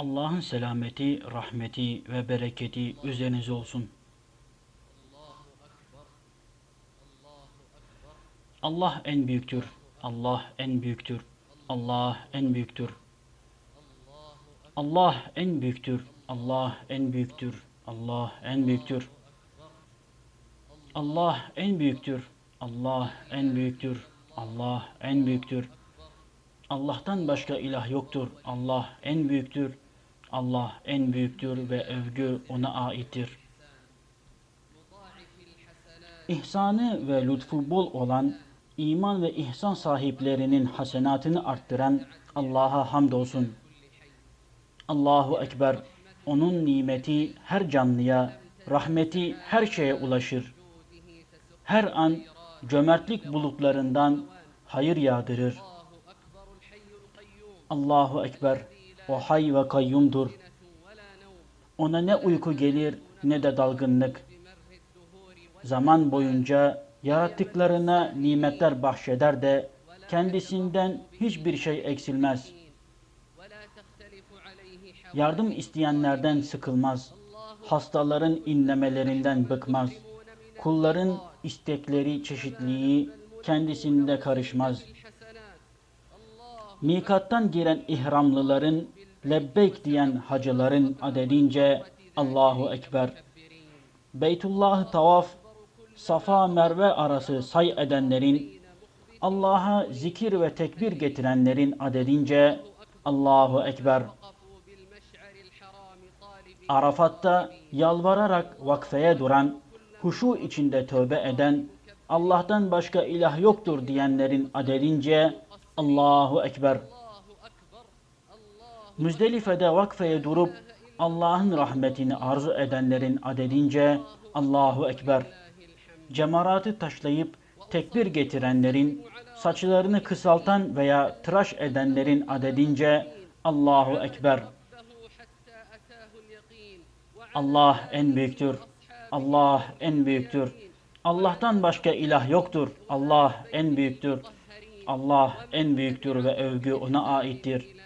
Allah'ın selameti, rahmeti ve bereketi üzerinize olsun. Allah en büyüktür. Allah en büyüktür. Allah en büyüktür. Allah en büyüktür. Allah en büyüktür. Allah en büyüktür. Allah en büyüktür. Allah en büyüktür. Allah en büyüktür. Allah'tan başka ilah yoktur. Allah en büyüktür. Allah en büyüktür ve övgü ona aittir. İhsanı ve lütfu bol olan, iman ve ihsan sahiplerinin hasenatını arttıran Allah'a hamdolsun. Allahu Ekber. Onun nimeti her canlıya, rahmeti her şeye ulaşır. Her an cömertlik bulutlarından hayır yağdırır. Allahu Ekber. O hay ve kayyumdur. Ona ne uyku gelir ne de dalgınlık. Zaman boyunca yarattıklarına nimetler bahşeder de kendisinden hiçbir şey eksilmez. Yardım isteyenlerden sıkılmaz. Hastaların inlemelerinden bıkmaz. Kulların istekleri, çeşitliliği kendisinde karışmaz. Mikattan giren ihramlıların, lebbeyk diyen hacıların adedince Allahu Ekber. Beytullah'ı tavaf, Safa Merve arası say edenlerin, Allah'a zikir ve tekbir getirenlerin adedince Allahu Ekber. Arafat'ta yalvararak vakfeye duran, huşu içinde tövbe eden, Allah'tan başka ilah yoktur diyenlerin adedince Allahu Ekber. Müzdelife'de vakfeye durup Allah'ın rahmetini arzu edenlerin adedince Allahu Ekber. Cemaratı taşlayıp tekbir getirenlerin, saçlarını kısaltan veya tıraş edenlerin adedince Allahu Ekber. Allah en büyüktür. Allah en büyüktür. Allah'tan başka ilah yoktur. Allah en büyüktür. Allah en büyüktür ve övgü ona aittir.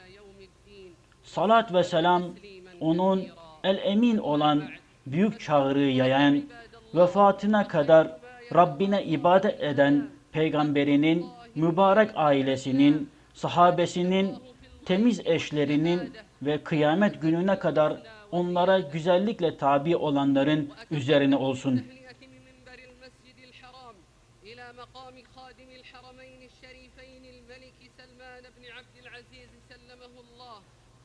Salat ve selam onun el-emin olan büyük çağrı yayan, vefatına kadar Rabbine ibadet eden peygamberinin, mübarek ailesinin, sahabesinin, temiz eşlerinin ve kıyamet gününe kadar onlara güzellikle tabi olanların üzerine olsun.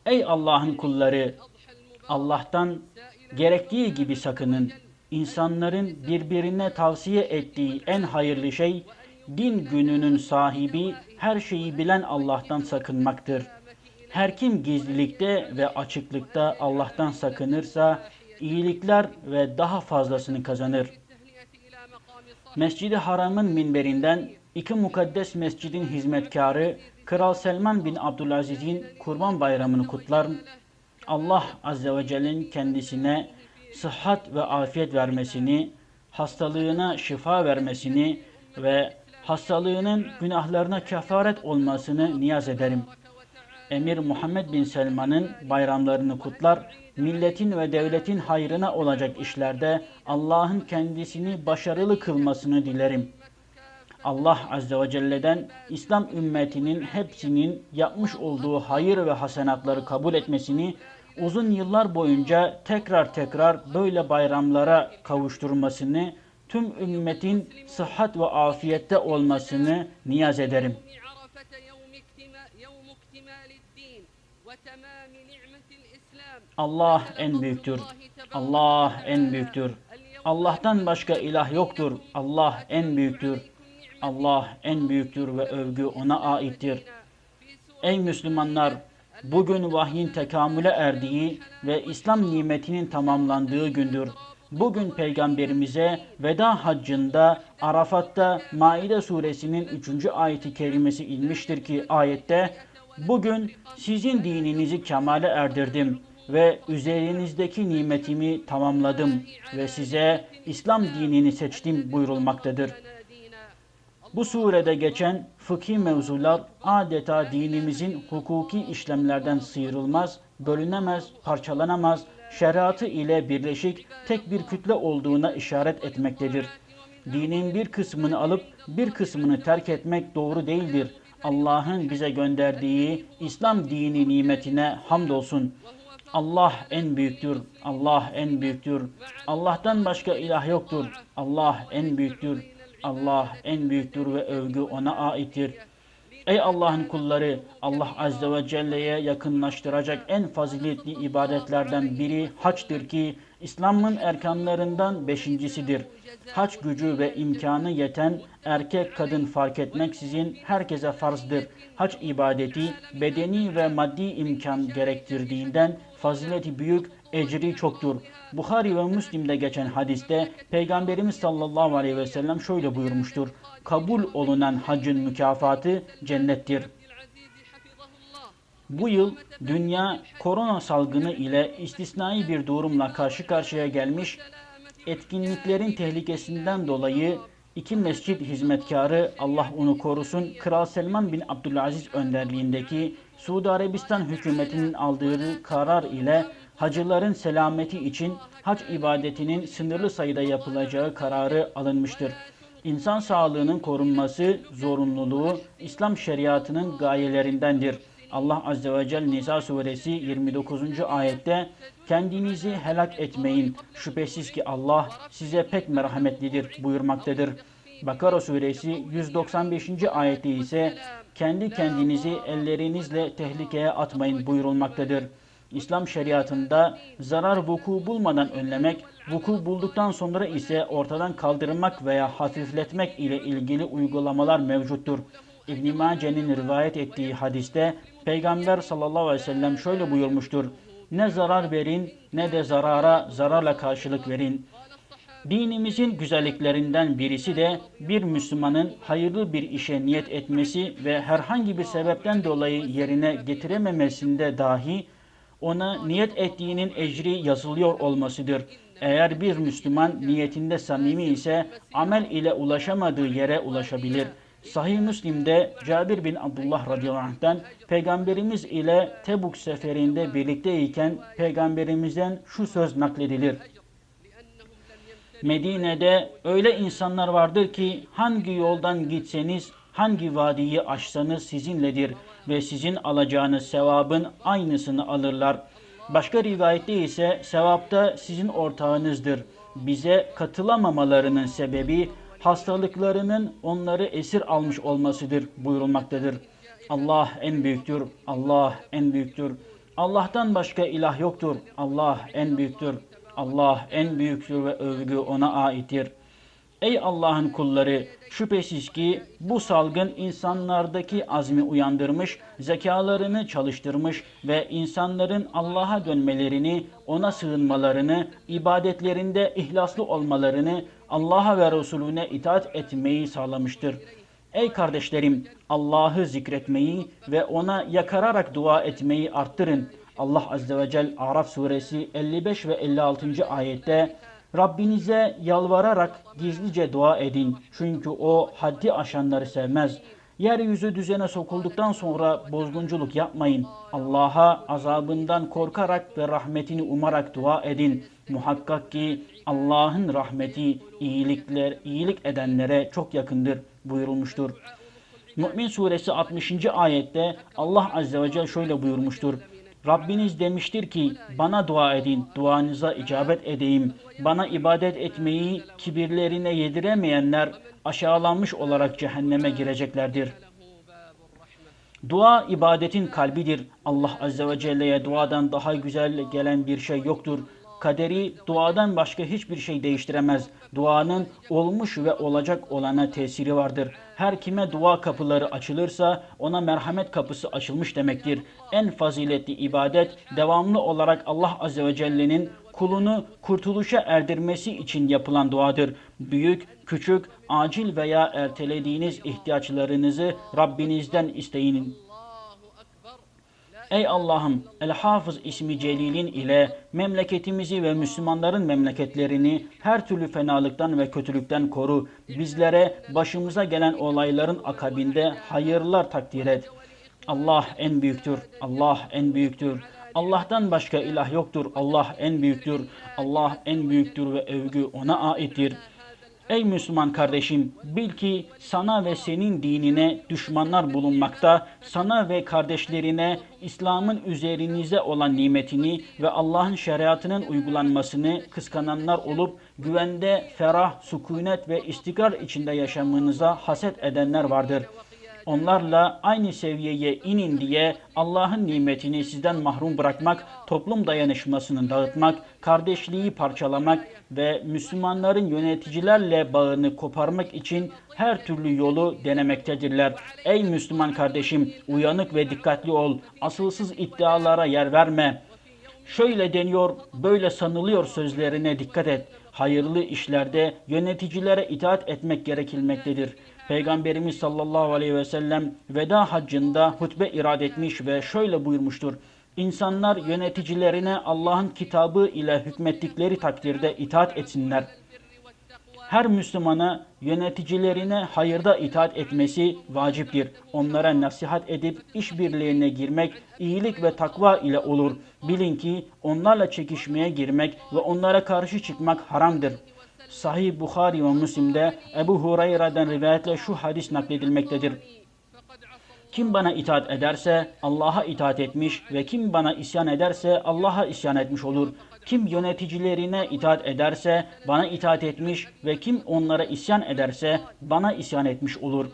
Ey Allah'ın kulları Allah'tan gerektiği gibi sakının. İnsanların birbirine tavsiye ettiği en hayırlı şey din gününün sahibi her şeyi bilen Allah'tan sakınmaktır. Her kim gizlilikte ve açıklıkta Allah'tan sakınırsa iyilikler ve daha fazlasını kazanır. Mescid-i Haram'ın minberinden iki mukaddes mescidin hizmetkarı Kral Selman bin Abdülaziz'in kurban bayramını kutlar. Allah Azze ve Celle'nin kendisine sıhhat ve afiyet vermesini, hastalığına şifa vermesini ve hastalığının günahlarına kefaret olmasını niyaz ederim. Emir Muhammed bin Selman'ın bayramlarını kutlar, milletin ve devletin hayrına olacak işlerde Allah'ın kendisini başarılı kılmasını dilerim. Allah Azze ve Celle'den İslam ümmetinin hepsinin yapmış olduğu hayır ve hasenatları kabul etmesini uzun yıllar boyunca tekrar tekrar böyle bayramlara kavuşturmasını, tüm ümmetin sıhhat ve afiyette olmasını niyaz ederim. Allah en büyüktür. Allah en büyüktür. Allah'tan başka ilah yoktur. Allah en büyüktür. Allah en büyüktür ve övgü ona aittir. Ey Müslümanlar! Bugün vahyin tekamüle erdiği ve İslam nimetinin tamamlandığı gündür. Bugün peygamberimize veda haccında Arafat'ta Maide suresinin 3. ayeti kerimesi inmiştir ki ayette Bugün sizin dininizi kemale erdirdim ve üzerinizdeki nimetimi tamamladım ve size İslam dinini seçtim buyurulmaktadır. Bu surede geçen fıkhi mevzular adeta dinimizin hukuki işlemlerden sıyrılmaz bölünemez, parçalanamaz, şeriatı ile birleşik tek bir kütle olduğuna işaret etmektedir. Dinin bir kısmını alıp bir kısmını terk etmek doğru değildir. Allah'ın bize gönderdiği İslam dini nimetine hamdolsun. Allah en büyüktür. Allah en büyüktür. Allah'tan başka ilah yoktur. Allah en büyüktür. Allah en büyüktür ve övgü ona aittir. Ey Allah'ın kulları, Allah Azze ve Celle'ye yakınlaştıracak en faziletli ibadetlerden biri haçtır ki İslam'ın erkanlarından beşincisidir. Haç gücü ve imkanı yeten erkek kadın fark etmeksizin herkese farzdır. Hac ibadeti bedeni ve maddi imkan gerektirdiğinden fazileti büyük, ecri çoktur. Bukhari ve Müslim'de geçen hadiste Peygamberimiz sallallahu aleyhi ve sellem şöyle buyurmuştur. Kabul olunan hacın mükafatı cennettir. Bu yıl dünya korona salgını ile istisnai bir durumla karşı karşıya gelmiş, etkinliklerin tehlikesinden dolayı iki mescit hizmetkarı Allah onu korusun Kral Selman bin Abdülaziz önderliğindeki Suudi Arabistan hükümetinin aldığı karar ile hacıların selameti için hac ibadetinin sınırlı sayıda yapılacağı kararı alınmıştır. İnsan sağlığının korunması zorunluluğu İslam şeriatının gayelerindendir. Allah Azze ve Celle Nisa suresi 29. ayette kendinizi helak etmeyin. Şüphesiz ki Allah size pek merhametlidir buyurmaktadır. Bakara suresi 195. ayette ise kendi kendinizi ellerinizle tehlikeye atmayın buyurulmaktadır. İslam şeriatında zarar vuku bulmadan önlemek, vuku bulduktan sonra ise ortadan kaldırmak veya hafifletmek ile ilgili uygulamalar mevcuttur. İbn Mace'nin rivayet ettiği hadiste Peygamber sallallahu aleyhi ve sellem şöyle buyurmuştur. Ne zarar verin ne de zarara zararla karşılık verin. Dinimizin güzelliklerinden birisi de bir Müslümanın hayırlı bir işe niyet etmesi ve herhangi bir sebepten dolayı yerine getirememesinde dahi ona niyet ettiğinin ecri yazılıyor olmasıdır. Eğer bir Müslüman niyetinde samimi ise amel ile ulaşamadığı yere ulaşabilir. Sahih Müslim'de Cabir bin Abdullah radıyallahu anh'tan Peygamberimiz ile Tebuk seferinde birlikteyken Peygamberimizden şu söz nakledilir. Medine'de öyle insanlar vardır ki hangi yoldan gitseniz, hangi vadiyi aşsanız sizinledir ve sizin alacağınız sevabın aynısını alırlar. Başka rivayette ise sevapta sizin ortağınızdır. Bize katılamamalarının sebebi hastalıklarının onları esir almış olmasıdır buyurulmaktadır. Allah en büyüktür. Allah en büyüktür. Allah'tan başka ilah yoktur. Allah en büyüktür. Allah en büyüktür ve övgü ona aittir. Ey Allah'ın kulları şüphesiz ki bu salgın insanlardaki azmi uyandırmış, zekalarını çalıştırmış ve insanların Allah'a dönmelerini, ona sığınmalarını, ibadetlerinde ihlaslı olmalarını, Allah'a ve Resulüne itaat etmeyi sağlamıştır. Ey kardeşlerim Allah'ı zikretmeyi ve ona yakararak dua etmeyi arttırın. Allah Azze ve Celle Araf suresi 55 ve 56. ayette Rabbinize yalvararak gizlice dua edin. Çünkü o haddi aşanları sevmez. Yeryüzü düzene sokulduktan sonra bozgunculuk yapmayın. Allah'a azabından korkarak ve rahmetini umarak dua edin. Muhakkak ki Allah'ın rahmeti iyilikler, iyilik edenlere çok yakındır buyurulmuştur. Mü'min suresi 60. ayette Allah Azze ve Celle şöyle buyurmuştur. Rabbiniz demiştir ki bana dua edin, duanıza icabet edeyim. Bana ibadet etmeyi kibirlerine yediremeyenler aşağılanmış olarak cehenneme gireceklerdir. Dua ibadetin kalbidir. Allah Azze ve Celle'ye duadan daha güzel gelen bir şey yoktur. Kaderi duadan başka hiçbir şey değiştiremez. Duanın olmuş ve olacak olana tesiri vardır. Her kime dua kapıları açılırsa ona merhamet kapısı açılmış demektir. En faziletli ibadet devamlı olarak Allah Azze ve Celle'nin kulunu kurtuluşa erdirmesi için yapılan duadır. Büyük, küçük, acil veya ertelediğiniz ihtiyaçlarınızı Rabbinizden isteyin. Ey Allah'ım El Hafız ismi Celil'in ile memleketimizi ve Müslümanların memleketlerini her türlü fenalıktan ve kötülükten koru. Bizlere başımıza gelen olayların akabinde hayırlar takdir et. Allah en büyüktür. Allah en büyüktür. Allah'tan başka ilah yoktur. Allah en büyüktür. Allah en büyüktür ve övgü ona aittir. Ey Müslüman kardeşim, bil ki sana ve senin dinine düşmanlar bulunmakta, sana ve kardeşlerine İslam'ın üzerinize olan nimetini ve Allah'ın şeriatının uygulanmasını kıskananlar olup güvende, ferah, sükunet ve istikrar içinde yaşamınıza haset edenler vardır. Onlarla aynı seviyeye inin diye Allah'ın nimetini sizden mahrum bırakmak, toplum dayanışmasını dağıtmak, kardeşliği parçalamak ve Müslümanların yöneticilerle bağını koparmak için her türlü yolu denemektedirler. Ey Müslüman kardeşim, uyanık ve dikkatli ol. Asılsız iddialara yer verme. Şöyle deniyor, böyle sanılıyor sözlerine dikkat et. Hayırlı işlerde yöneticilere itaat etmek gerekilmektedir. Peygamberimiz sallallahu aleyhi ve sellem veda haccında hutbe irad etmiş ve şöyle buyurmuştur. İnsanlar yöneticilerine Allah'ın kitabı ile hükmettikleri takdirde itaat etsinler. Her Müslümana yöneticilerine hayırda itaat etmesi vaciptir. Onlara nasihat edip işbirliğine girmek iyilik ve takva ile olur. Bilin ki onlarla çekişmeye girmek ve onlara karşı çıkmak haramdır. Sahih Bukhari ve Müslim'de Ebu Hureyre'den rivayetle şu hadis nakledilmektedir. Kim bana itaat ederse Allah'a itaat etmiş ve kim bana isyan ederse Allah'a isyan etmiş olur. Kim yöneticilerine itaat ederse bana itaat etmiş ve kim onlara isyan ederse bana isyan etmiş olur.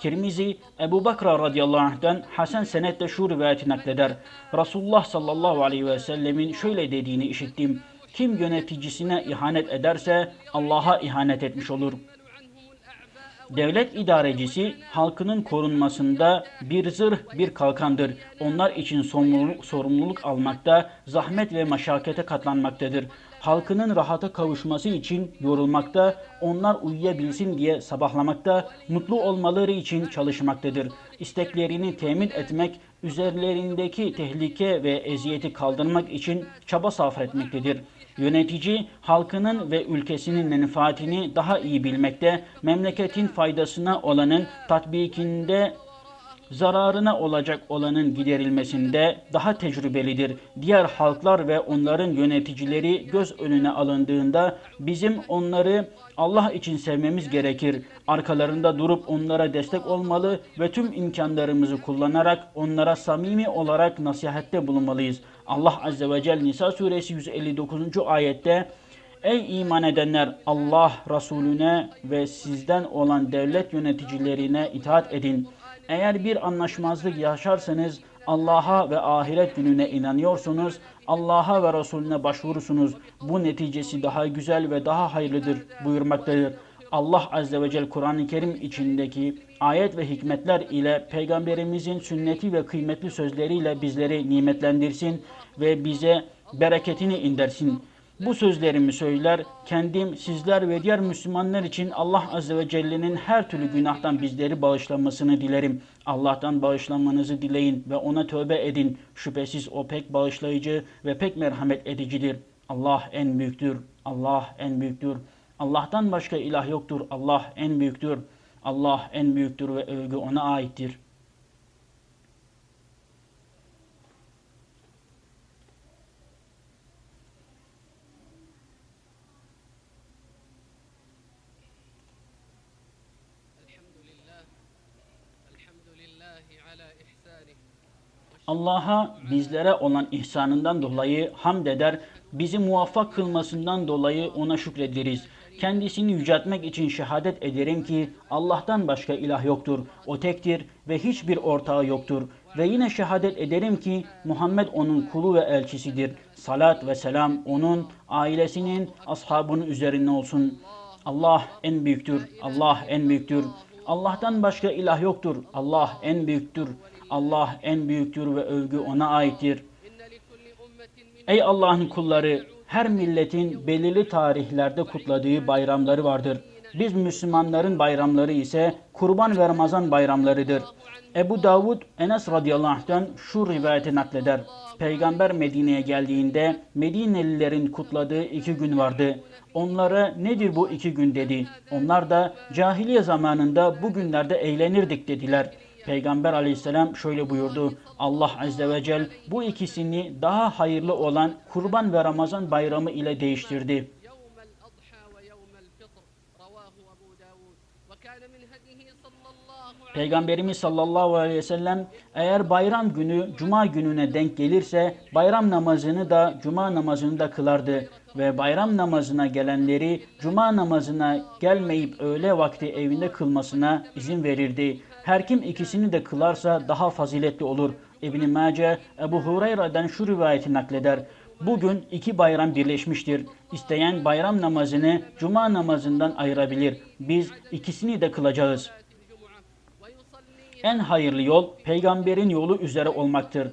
Tirmizi Ebu Bakr radıyallahu anh'den Hasan senetle şu rivayeti nakleder. Resulullah sallallahu aleyhi ve sellemin şöyle dediğini işittim. Kim yöneticisine ihanet ederse Allah'a ihanet etmiş olur. Devlet idarecisi halkının korunmasında bir zırh bir kalkandır. Onlar için sorumluluk, sorumluluk almakta, zahmet ve maşakete katlanmaktadır. Halkının rahata kavuşması için yorulmakta, onlar uyuyabilsin diye sabahlamakta, mutlu olmaları için çalışmaktadır. İsteklerini temin etmek, üzerlerindeki tehlike ve eziyeti kaldırmak için çaba sarf etmektedir. Yönetici halkının ve ülkesinin menfaatini daha iyi bilmekte, memleketin faydasına olanın tatbikinde zararına olacak olanın giderilmesinde daha tecrübelidir. Diğer halklar ve onların yöneticileri göz önüne alındığında bizim onları Allah için sevmemiz gerekir. Arkalarında durup onlara destek olmalı ve tüm imkanlarımızı kullanarak onlara samimi olarak nasihatte bulunmalıyız. Allah Azze ve Celle Nisa suresi 159. ayette Ey iman edenler Allah Resulüne ve sizden olan devlet yöneticilerine itaat edin. Eğer bir anlaşmazlık yaşarsanız Allah'a ve ahiret gününe inanıyorsunuz, Allah'a ve Resulüne başvurursunuz. Bu neticesi daha güzel ve daha hayırlıdır buyurmaktadır. Allah Azze ve Celle Kur'an-ı Kerim içindeki ayet ve hikmetler ile Peygamberimizin sünneti ve kıymetli sözleriyle bizleri nimetlendirsin ve bize bereketini indirsin. Bu sözlerimi söyler, kendim, sizler ve diğer Müslümanlar için Allah Azze ve Celle'nin her türlü günahtan bizleri bağışlamasını dilerim. Allah'tan bağışlanmanızı dileyin ve ona tövbe edin. Şüphesiz o pek bağışlayıcı ve pek merhamet edicidir. Allah en büyüktür. Allah en büyüktür. Allah'tan başka ilah yoktur. Allah en büyüktür. Allah en büyüktür ve övgü ona aittir. Allah'a bizlere olan ihsanından dolayı hamd eder, bizi muvaffak kılmasından dolayı ona şükrederiz. Kendisini yüceltmek için şehadet ederim ki Allah'tan başka ilah yoktur. O tektir ve hiçbir ortağı yoktur. Ve yine şehadet ederim ki Muhammed onun kulu ve elçisidir. Salat ve selam onun, ailesinin, ashabının üzerine olsun. Allah en büyüktür. Allah en büyüktür. Allah'tan başka ilah yoktur. Allah en büyüktür. Allah en büyüktür ve övgü ona aittir. Ey Allah'ın kulları her milletin belirli tarihlerde kutladığı bayramları vardır. Biz Müslümanların bayramları ise kurban ve Ramazan bayramlarıdır. Ebu Davud Enes radıyallahu anh'tan şu rivayeti nakleder. Peygamber Medine'ye geldiğinde Medinelilerin kutladığı iki gün vardı. Onlara nedir bu iki gün dedi. Onlar da cahiliye zamanında bu günlerde eğlenirdik dediler. Peygamber aleyhisselam şöyle buyurdu. Allah azze ve cel bu ikisini daha hayırlı olan kurban ve Ramazan bayramı ile değiştirdi. Peygamberimiz sallallahu aleyhi ve sellem eğer bayram günü cuma gününe denk gelirse bayram namazını da cuma namazını da kılardı ve bayram namazına gelenleri cuma namazına gelmeyip öğle vakti evinde kılmasına izin verirdi. Her kim ikisini de kılarsa daha faziletli olur. İbn-i Mace Ebu Hureyre'den şu rivayeti nakleder. Bugün iki bayram birleşmiştir. İsteyen bayram namazını cuma namazından ayırabilir. Biz ikisini de kılacağız. En hayırlı yol peygamberin yolu üzere olmaktır.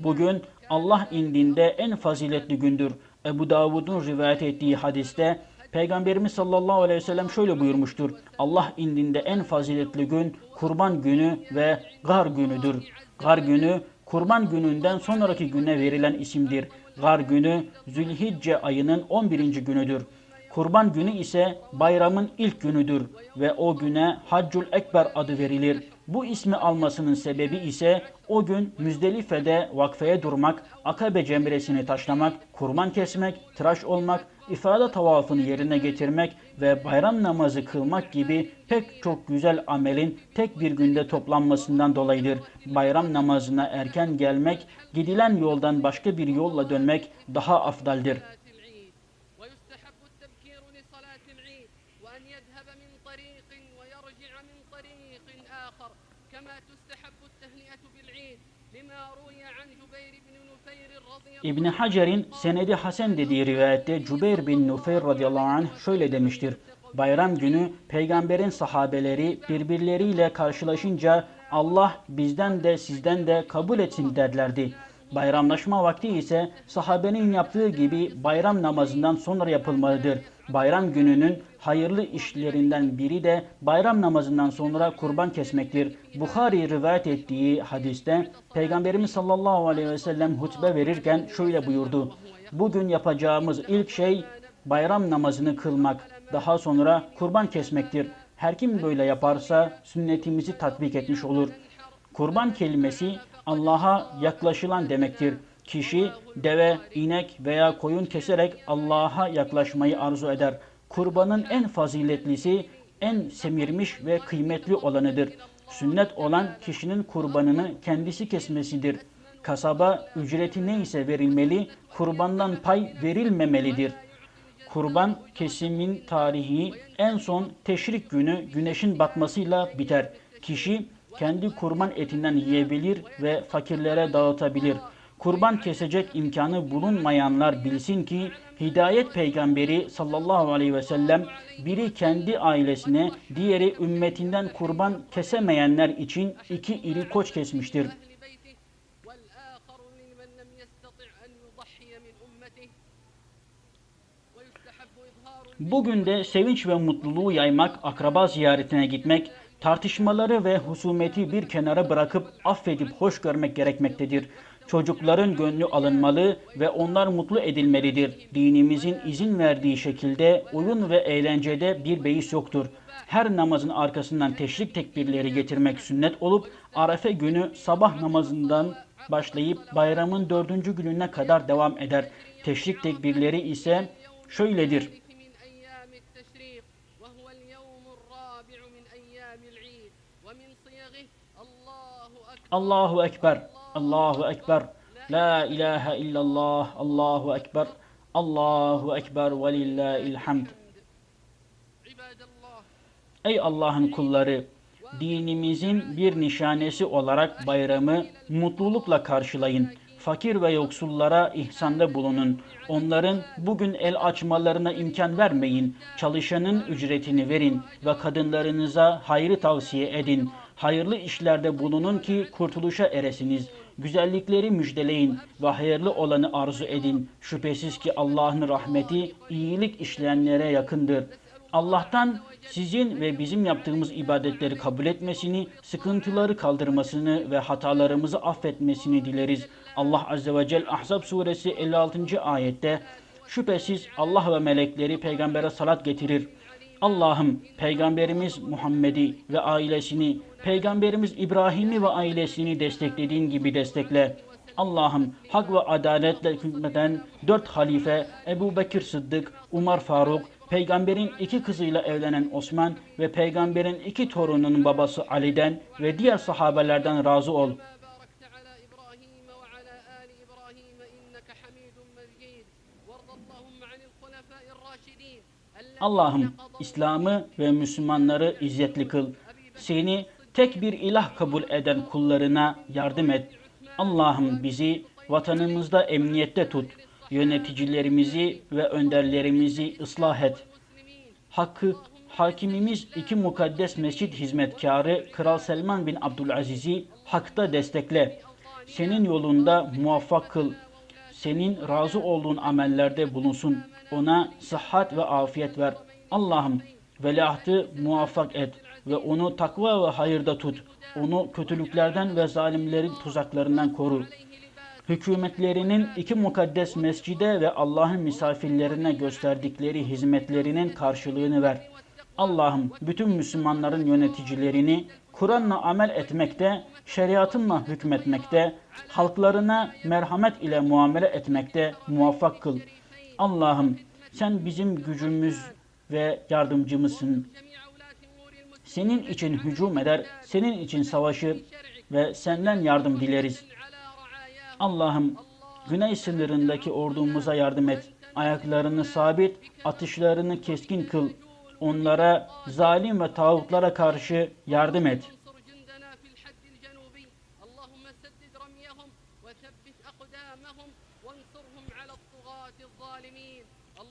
Bugün Allah indinde en faziletli gündür. Ebu Davud'un rivayet ettiği hadiste Peygamberimiz sallallahu aleyhi ve sellem şöyle buyurmuştur. Allah indinde en faziletli gün kurban günü ve gar günüdür. Gar günü kurban gününden sonraki güne verilen isimdir. Gar günü Zülhicce ayının 11. günüdür. Kurban günü ise bayramın ilk günüdür ve o güne Haccul Ekber adı verilir. Bu ismi almasının sebebi ise o gün Müzdelife'de vakfeye durmak, akabe cemresini taşlamak, kurban kesmek, tıraş olmak, ifade tavafını yerine getirmek ve bayram namazı kılmak gibi pek çok güzel amelin tek bir günde toplanmasından dolayıdır. Bayram namazına erken gelmek, gidilen yoldan başka bir yolla dönmek daha afdaldir. صلاة العيد ويستحب التبكير لصلاة العيد وأن يذهب من طريق ويرجع من طريق آخر كما تستحب التهنئة بالعيد İbni Hacer'in senedi Hasan dediği rivayette Cübeyr bin Nufeyr radıyallahu anh şöyle demiştir. Bayram günü peygamberin sahabeleri birbirleriyle karşılaşınca Allah bizden de sizden de kabul etsin derlerdi. Bayramlaşma vakti ise sahabenin yaptığı gibi bayram namazından sonra yapılmalıdır. Bayram gününün hayırlı işlerinden biri de bayram namazından sonra kurban kesmektir. Bukhari rivayet ettiği hadiste Peygamberimiz sallallahu aleyhi ve sellem hutbe verirken şöyle buyurdu. Bugün yapacağımız ilk şey bayram namazını kılmak, daha sonra kurban kesmektir. Her kim böyle yaparsa sünnetimizi tatbik etmiş olur. Kurban kelimesi Allah'a yaklaşılan demektir. Kişi deve, inek veya koyun keserek Allah'a yaklaşmayı arzu eder. Kurbanın en faziletlisi, en semirmiş ve kıymetli olanıdır. Sünnet olan kişinin kurbanını kendisi kesmesidir. Kasaba ücreti neyse verilmeli, kurbandan pay verilmemelidir. Kurban kesimin tarihi en son teşrik günü güneşin batmasıyla biter. Kişi kendi kurban etinden yiyebilir ve fakirlere dağıtabilir. Kurban kesecek imkanı bulunmayanlar bilsin ki hidayet peygamberi sallallahu aleyhi ve sellem biri kendi ailesine diğeri ümmetinden kurban kesemeyenler için iki iri koç kesmiştir. Bugün de sevinç ve mutluluğu yaymak, akraba ziyaretine gitmek, tartışmaları ve husumeti bir kenara bırakıp affedip hoş görmek gerekmektedir. Çocukların gönlü alınmalı ve onlar mutlu edilmelidir. Dinimizin izin verdiği şekilde oyun ve eğlencede bir beis yoktur. Her namazın arkasından teşrik tekbirleri getirmek sünnet olup Arefe günü sabah namazından başlayıp bayramın dördüncü gününe kadar devam eder. Teşrik tekbirleri ise şöyledir. من أيام التشريق وهو اليوم الرابع من أيام العيد ومن صيغه الله أكبر Allahu Ekber, Allahu Ekber, La ilahe illallah, Allahu Ekber, Allahu Ekber ve lillahil hamd. عباد الله Ey Allah'ın kulları, dinimizin bir nişanesi olarak bayramı mutlulukla karşılayın. Fakir ve yoksullara ihsanda bulunun. Onların bugün el açmalarına imkan vermeyin. Çalışanın ücretini verin ve kadınlarınıza hayrı tavsiye edin. Hayırlı işlerde bulunun ki kurtuluşa eresiniz. Güzellikleri müjdeleyin ve hayırlı olanı arzu edin. Şüphesiz ki Allah'ın rahmeti iyilik işleyenlere yakındır. Allah'tan sizin ve bizim yaptığımız ibadetleri kabul etmesini, sıkıntıları kaldırmasını ve hatalarımızı affetmesini dileriz. Allah Azze ve Celle Ahzab suresi 56. ayette Şüphesiz Allah ve melekleri peygambere salat getirir. Allah'ım Peygamberimiz Muhammed'i ve ailesini, Peygamberimiz İbrahim'i ve ailesini desteklediğin gibi destekle. Allah'ım hak ve adaletle hükmeden dört halife Ebu Bekir Sıddık, Umar Faruk, peygamberin iki kızıyla evlenen Osman ve peygamberin iki torununun babası Ali'den ve diğer sahabelerden razı ol. Allah'ım İslam'ı ve Müslümanları izzetli kıl. Seni tek bir ilah kabul eden kullarına yardım et. Allah'ım bizi vatanımızda emniyette tut. Yöneticilerimizi ve önderlerimizi ıslah et. Hakkı, hakimimiz iki mukaddes mescit hizmetkarı Kral Selman bin Abdülaziz'i hakta destekle. Senin yolunda muvaffak kıl. Senin razı olduğun amellerde bulunsun. Ona sıhhat ve afiyet ver. Allah'ım veliahtı muvaffak et ve onu takva ve hayırda tut. Onu kötülüklerden ve zalimlerin tuzaklarından koru hükümetlerinin iki mukaddes mescide ve Allah'ın misafirlerine gösterdikleri hizmetlerinin karşılığını ver. Allah'ım bütün Müslümanların yöneticilerini Kur'an'la amel etmekte, şeriatınla hükmetmekte, halklarına merhamet ile muamele etmekte muvaffak kıl. Allah'ım sen bizim gücümüz ve yardımcımızsın. Senin için hücum eder, senin için savaşır ve senden yardım dileriz. Allah'ım güney sınırındaki ordumuza yardım et. Ayaklarını sabit, atışlarını keskin kıl. Onlara zalim ve tağutlara karşı yardım et.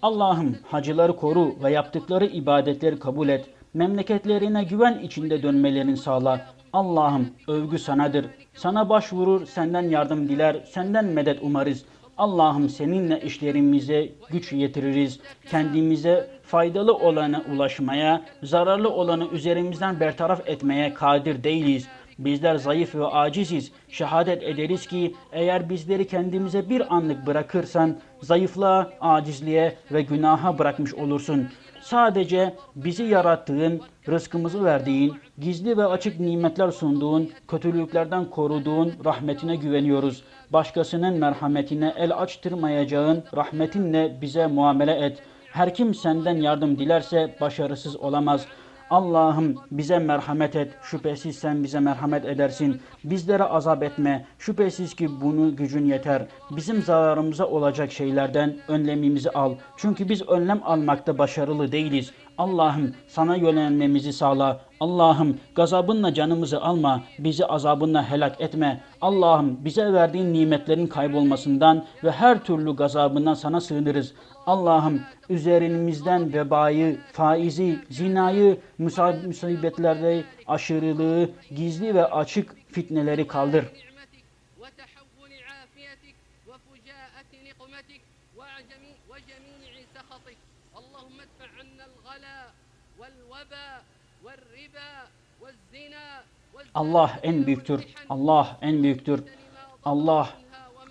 Allah'ım hacıları koru ve yaptıkları ibadetleri kabul et. Memleketlerine güven içinde dönmelerini sağla. Allah'ım övgü sanadır. Sana başvurur, senden yardım diler, senden medet umarız. Allah'ım seninle işlerimize güç yetiririz. Kendimize faydalı olanı ulaşmaya, zararlı olanı üzerimizden bertaraf etmeye kadir değiliz. Bizler zayıf ve aciziz. Şehadet ederiz ki eğer bizleri kendimize bir anlık bırakırsan zayıflığa, acizliğe ve günaha bırakmış olursun. Sadece bizi yarattığın, rızkımızı verdiğin, gizli ve açık nimetler sunduğun, kötülüklerden koruduğun rahmetine güveniyoruz. Başkasının merhametine el açtırmayacağın rahmetinle bize muamele et. Her kim senden yardım dilerse başarısız olamaz. Allah'ım bize merhamet et. Şüphesiz sen bize merhamet edersin. Bizlere azap etme. Şüphesiz ki bunu gücün yeter. Bizim zararımıza olacak şeylerden önlemimizi al. Çünkü biz önlem almakta başarılı değiliz. Allah'ım sana yönelmemizi sağla. Allah'ım gazabınla canımızı alma. Bizi azabınla helak etme. Allah'ım bize verdiğin nimetlerin kaybolmasından ve her türlü gazabından sana sığınırız. Allah'ım üzerimizden vebayı, faizi, zinayı, musibetlerde aşırılığı, gizli ve açık fitneleri kaldır. Allah en büyüktür. Allah en büyüktür. Allah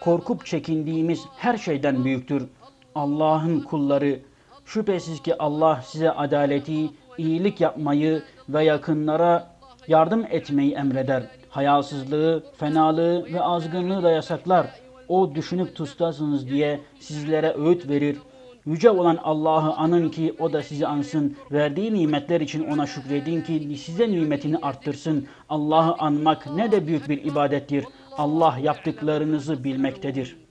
korkup çekindiğimiz her şeyden büyüktür. Allah'ın kulları şüphesiz ki Allah size adaleti, iyilik yapmayı ve yakınlara yardım etmeyi emreder. Hayasızlığı, fenalığı ve azgınlığı da yasaklar. O düşünüp tutasınız diye sizlere öğüt verir. Yüce olan Allah'ı anın ki o da sizi ansın. Verdiği nimetler için ona şükredin ki size nimetini arttırsın. Allah'ı anmak ne de büyük bir ibadettir. Allah yaptıklarınızı bilmektedir.